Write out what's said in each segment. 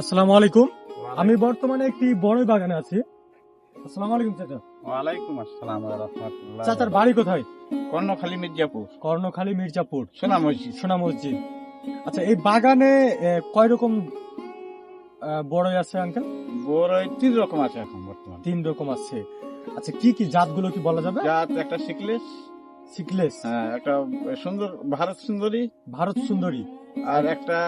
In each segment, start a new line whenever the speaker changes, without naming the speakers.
আসসালামু আলাইকুম। আমি বর্তমানে একটি বড় বাগানে আছি। আসসালামু আলাইকুম চাচা।
ওয়ালাইকুম আসসালাম ওয়া রাহমাতুল্লাহ।
চাচার বাড়ি কোথায়?
কর্ণখালী মির্জাপুর।
কর্ণখালী মির্জাপুর।
সোনা মসজিদ।
সোনা মসজিদ। আচ্ছা এই বাগানে কয় রকম বড়ই আছে আঙ্কেল?
বড় তিন রকম আছে এখন বর্তমানে।
তিন রকম আছে। আচ্ছা কি কি জাতগুলো কি বলা যাবে?
জাত একটা সিকলেস।
সিকলেস।
হ্যাঁ, একটা সুন্দর ভারত সুন্দরী।
ভারত সুন্দরী।
আর একটা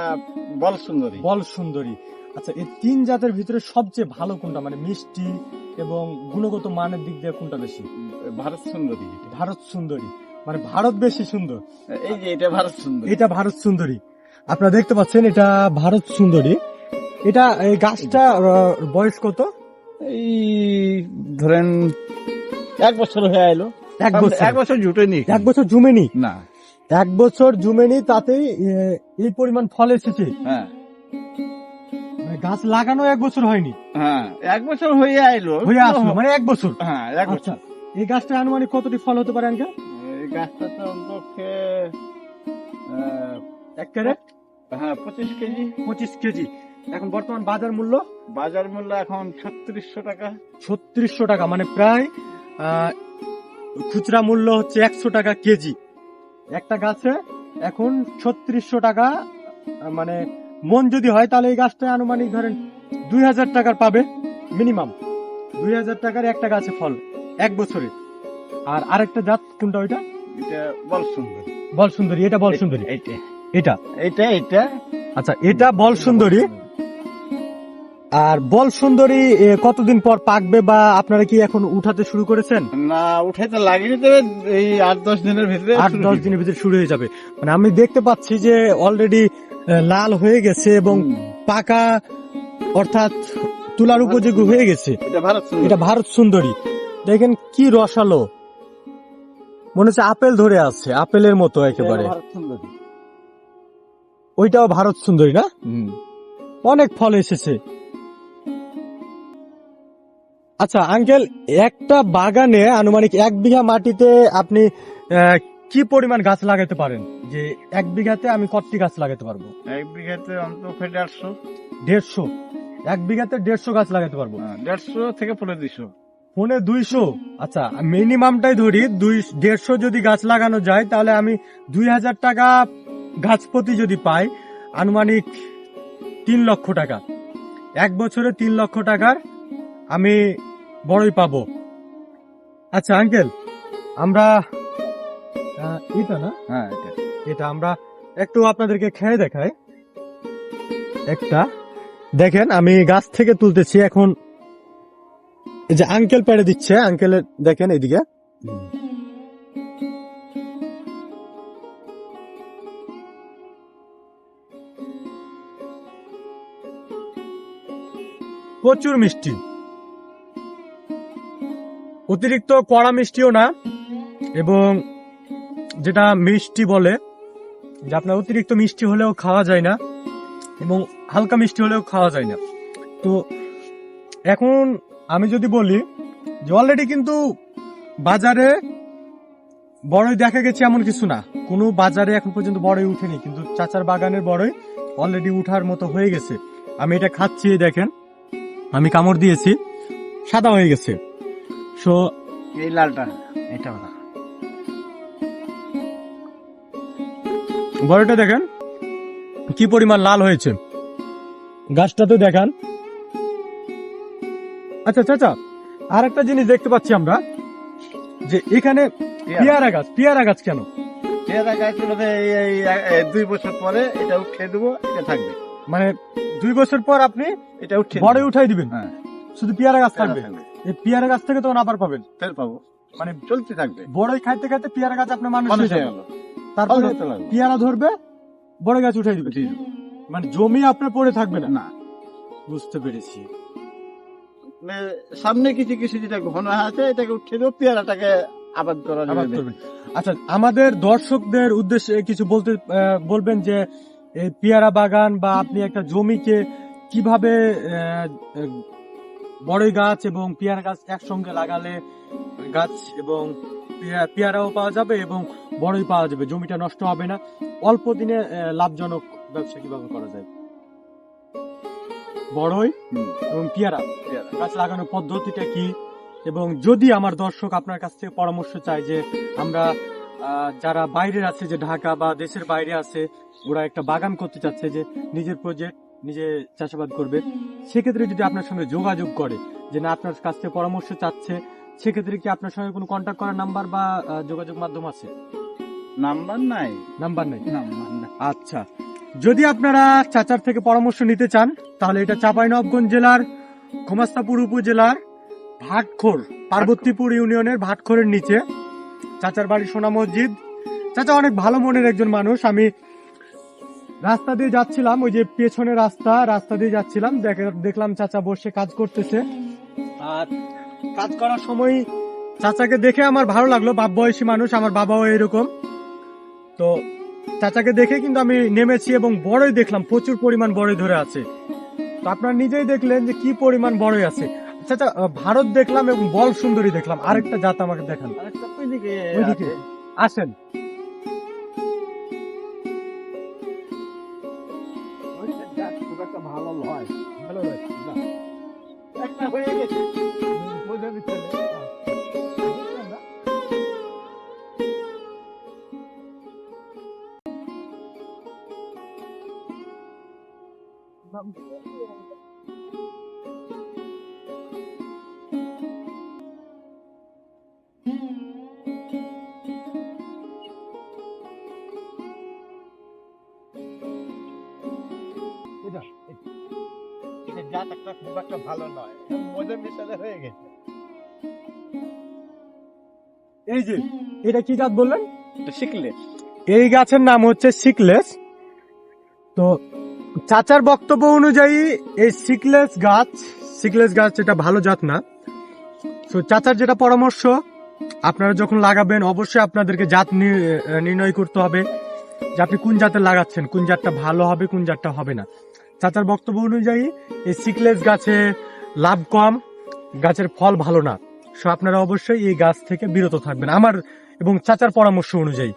বল সুন্দরী।
বল সুন্দরী। আচ্ছা এই তিন জাতের ভিতরে সবচেয়ে ভালো কোনটা? মানে মিষ্টি এবং গুণগত মানের দিক দিয়ে কোনটা বেশি?
ভারত সুন্দরী।
ভারত সুন্দরী। মানে ভারত বেশি সুন্দর।
এই যে এটা ভারত সুন্দরী।
এটা ভারত সুন্দরী। আপনারা দেখতে পাচ্ছেন এটা ভারত সুন্দরী। এটা এই গাছটা বয়স কত?
এই ধরেন এক বছর হয়ে এলো
এক বছর।
এক বছর জুটেনি।
এক বছর জুমেনি?
না।
এক বছর জুমেনি তাতেই এই পরিমাণ ফল এসেছে।
হ্যাঁ।
গাছ লাগানো এক বছর হয়নি।
হ্যাঁ এক বছর হয়ে এলো
হয়ে আসলো মানে এক বছর।
হ্যাঁ এক
আচ্ছা
বছর
এই গাছটা আনুমানিক কতটি ফল হতে পারে আঙ্কেল?
এই গাছটা তো অন্তপক্ষে
এক ক্যারেট?
হ্যাঁ পঁচিশ কেজি।
পঁচিশ কেজি। এখন বর্তমান বাজার মূল্য?
বাজার মূল্য এখন ছত্রিশশো টাকা।
ছত্রিশশো টাকা মানে প্রায় খুচরা মূল্য হচ্ছে একশো টাকা কেজি। একটা গাছে এখন ছত্রিশশো টাকা মানে মন যদি হয় তাহলে এই গাছটা আনুমানিক ধরেন দুই হাজার টাকার পাবে মিনিমাম। দুই হাজার টাকার একটা গাছে ফল এক বছরে। আর আরেকটা জাত কোনটা ওইটা?
এটা বল সুন্দর।
বল সুন্দরী এটা বল সুন্দরী।
এইটা।
এটা?
এইটা এইটা।
আচ্ছা এটা বল সুন্দরী। আর বল সুন্দরী কতদিন পর পাকবে বা আপনারা কি এখন উঠাতে শুরু করেছেন?
না উঠাইতে লাগিয়ে দেবে এই আট দশ দিনের ভিতরে
আট দশ দিনের ভিতরে শুরু হয়ে যাবে। মানে আমি দেখতে পাচ্ছি যে অলরেডি লাল হয়ে গেছে এবং পাকা অর্থাৎ তুলার উপযোগী হয়ে গেছে।
এটা ভারত সুন্দর।
দেখেন কি রসালো। মনে হচ্ছে আপেল ধরে আছে আপেলের মতো একেবারে। ওইটাও ভারত সুন্দরী না? অনেক ফল এসেছে। আচ্ছা আঙ্কেল একটা বাগানে আনুমানিক এক বিঘা মাটিতে আপনি কি পরিমাণ গাছ লাগাতে পারেন? যে এক বিঘাতে আমি কতটি গাছ লাগাতে পারব?
এক বিঘাতে অন্তপক্ষে দেড়শো।
দেড়শো? এক বিঘাতে দেড়শো গাছ লাগাতে পারব?
হ্যাঁ, দেড়শো থেকে পনেরো দুইশো।
ফোনে দুইশো? আচ্ছা মিনিমামটাই ধরি দুই দেড়শো যদি গাছ লাগানো যায় তাহলে আমি দুই হাজার টাকা গাছ প্রতি যদি পাই আনুমানিক তিন লক্ষ টাকা। এক বছরে তিন লক্ষ টাকার আমি বড়ই পাবো। আচ্ছা আঙ্কেল আমরা এটা না?
হ্যাঁ এটা।
এটা আমরা একটু আপনাদেরকে খেয়ে দেখাই। একটা। দেখেন আমি গাছ থেকে তুলতেছি এখন। এই যে আঙ্কেল পেড়ে দিচ্ছে আঙ্কেল দেখেন এদিকে। প্রচুর মিষ্টি। অতিরিক্ত কড়া মিষ্টিও না। এবং যেটা মিষ্টি বলে, যে আপনার অতিরিক্ত মিষ্টি হলেও খাওয়া যায় না এবং হালকা মিষ্টি হলেও খাওয়া যায় না। তো এখন আমি যদি বলি যে অলরেডি কিন্তু বাজারে বড়ই দেখা গেছে এমন কিছু না। কোনো বাজারে এখন পর্যন্ত বড়ই উঠেনি, কিন্তু চাচার বাগানের বড়ই অলরেডি উঠার মতো হয়ে গেছে। আমি এটা খাচ্ছি দেখেন, আমি কামড় দিয়েছি, সাদা হয়ে গেছে। সো
এই লালটা, এটা
বড়টা দেখেন কি পরিমাণ লাল হয়েছে। গাছটা তো দেখান। আচ্ছা চাচা আর একটা জিনিস দেখতে পাচ্ছি আমরা যে এখানে পেয়ারা। গাছ পেয়ারা গাছ কেন?
পেয়ারা গাছ দুই বছর পরে এটা উঠে দেবো এটা থাকবে।
মানে দুই বছর পর আপনি
এটা উঠে
বড় উঠাই দিবেন?
হ্যাঁ।
শুধু পেয়ারা গাছ থাকবে। এই পেয়ারা গাছ থেকে তখন আবার পাবেন।
তেল পাবো।
মানে
চলতে থাকবে।
বড়ই খাইতে খাইতে পেয়ারা গাছ আপনার মানুষ হয়ে
গেল।
তারপরে। পেয়ারা ধরবে বড় গাছ উঠাই দিবে মানে জমি আপনার পড়ে থাকবে না।
না।
বুঝতে পেরেছি।
মানে সামনে কিছু কিছু যেটা ঘন আছে এটাকে উঠে দেবো পেয়ারাটাকে আবাদ করা
করবেন। আচ্ছা আমাদের দর্শকদের উদ্দেশ্যে কিছু বলতে আহ, বলবেন যে এই পেয়ারা বাগান বা আপনি একটা জমিকে কীভাবে বড়ই গাছ এবং পেয়ারা গাছ একসঙ্গে লাগালে গাছ এবং পেয়া- পেয়ারাও পাওয়া যাবে এবং বড়ই পাওয়া যাবে। জমিটা নষ্ট হবে না। অল্প দিনে লাভজনক ব্যবসা কীভাবে করা যায়? বড়ই এবং পেয়ারা। গাছ লাগানোর পদ্ধতিটা কি? এবং যদি আমার দর্শক আপনার কাছ থেকে পরামর্শ চায় যে আমরা যারা বাইরে আছে, যে ঢাকা বা দেশের বাইরে আছে, ওরা একটা বাগান করতে চাচ্ছে যে নিজের প্রজেক্ট নিজে চাষাবাদ করবে। সেক্ষেত্রে যদি আপনার সঙ্গে যোগাযোগ করে যে না আপনার কাছ থেকে পরামর্শ চাচ্ছে সেক্ষেত্রে কি আপনার সঙ্গে কোনো কন্ট্যাক্ট করার নাম্বার বা যোগাযোগ মাধ্যম আছে?
নাম্বার নাই।
নাম্বার নেই? আচ্ছা। যদি আপনারা চাচার থেকে পরামর্শ নিতে চান তাহলে এটা চাঁপাইনবাবগঞ্জ জেলার খোমাস্তাপুর উপজেলার ভাটখোর পার্বতীপুর ইউনিয়নের ভাটখোরের নিচে। চাচার বাড়ি সোনা মসজিদ। চাচা অনেক ভালো মনের একজন মানুষ। আমি রাস্তা দিয়ে যাচ্ছিলাম ওই যে পেছনে রাস্তা রাস্তা দিয়ে যাচ্ছিলাম দেখ- দেখলাম চাচা বসে কাজ করতেছে। আর কাজ করার সময় চাচাকে দেখে আমার ভালো লাগল বাপ বয়সী মানুষ আমার বাবাও এরকম। তো চাচাকে দেখে কিন্তু আমি নেমেছি এবং বড়ই দেখলাম প্রচুর পরিমাণ বড়ই ধরে আছে। তো আপনারা নিজেই দেখলেন যে কি পরিমাণ বড়ই আছে। চাচা ভারত দেখলাম এবং বল সুন্দরী দেখলাম। আরেকটা জাত আমাকে দেখান। আসেন।
নয়।
ভালো না।
একটা হয়ে গেছে। বোঝা দিচ্ছে। এটা জাত একটা খুব একটা ভালো নয় মজা মিশালে হয়ে গেছে।
এই যে এটা কি জাত বললেন?
তো শিখলে
এই গাছের নাম হচ্ছে সিকলেস তো চাচার বক্তব্য অনুযায়ী এই সিকলেস গাছ সিকলেস গাছ এটা ভালো জাত না। তো চাচার যেটা পরামর্শ আপনারা যখন লাগাবেন অবশ্যই আপনাদেরকে জাত নি- নির্ণয় করতে হবে যে আপনি কোন জাতের লাগাচ্ছেন কোন জাতটা ভালো হবে কোন জাতটা হবে না। চাচার বক্তব্য অনুযায়ী, এই সিকলেস গাছে লাভ কম, গাছের ফল ভালো না। সো আপনারা অবশ্যই এই গাছ থেকে বিরত থাকবেন। আমার এবং চাচার পরামর্শ অনুযায়ী।